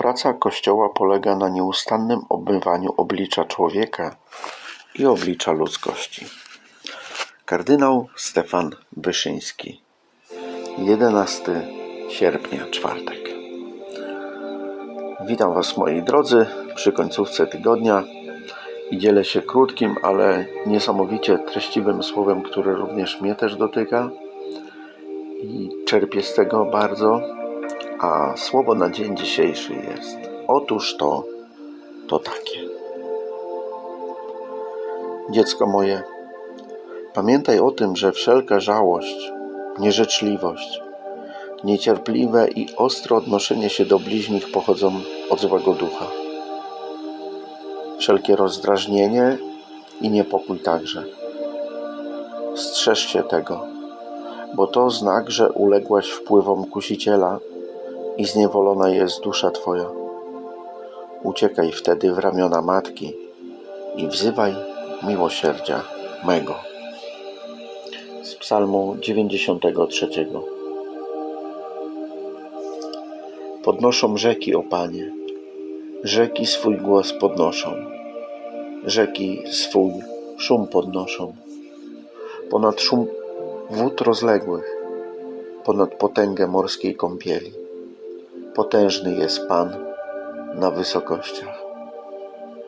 Praca Kościoła polega na nieustannym obmywaniu oblicza człowieka i oblicza ludzkości. Kardynał Stefan Wyszyński 11 sierpnia, czwartek. Witam Was moi drodzy przy końcówce tygodnia i dzielę się krótkim, ale niesamowicie treściwym słowem, które również mnie też dotyka i czerpię z tego bardzo. A słowo na dzień dzisiejszy jest: Otóż to, to takie. Dziecko moje, pamiętaj o tym, że wszelka żałość, nieżyczliwość, niecierpliwe i ostre odnoszenie się do bliźnich pochodzą od złego ducha. Wszelkie rozdrażnienie i niepokój także. Strzeż się tego, bo to znak, że uległaś wpływom kusiciela i zniewolona jest dusza Twoja. Uciekaj wtedy w ramiona matki i wzywaj miłosierdzia mego. Z Psalmu 93. Podnoszą rzeki, o Panie, rzeki swój głos podnoszą, rzeki swój szum podnoszą, ponad szum wód rozległych, ponad potęgę morskiej kąpieli. Potężny jest Pan na wysokościach.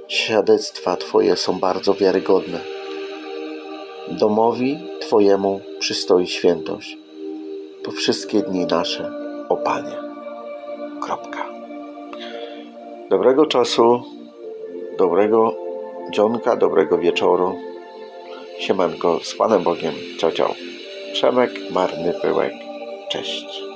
Świadectwa Twoje są bardzo wiarygodne. Domowi Twojemu przystoi świętość. Po wszystkie dni nasze, o Panie. Kropka. Dobrego czasu, dobrego dzionka, dobrego wieczoru. Siemanko z Panem Bogiem. Ciao, ciao. Przemek Marny Pyłek. Cześć.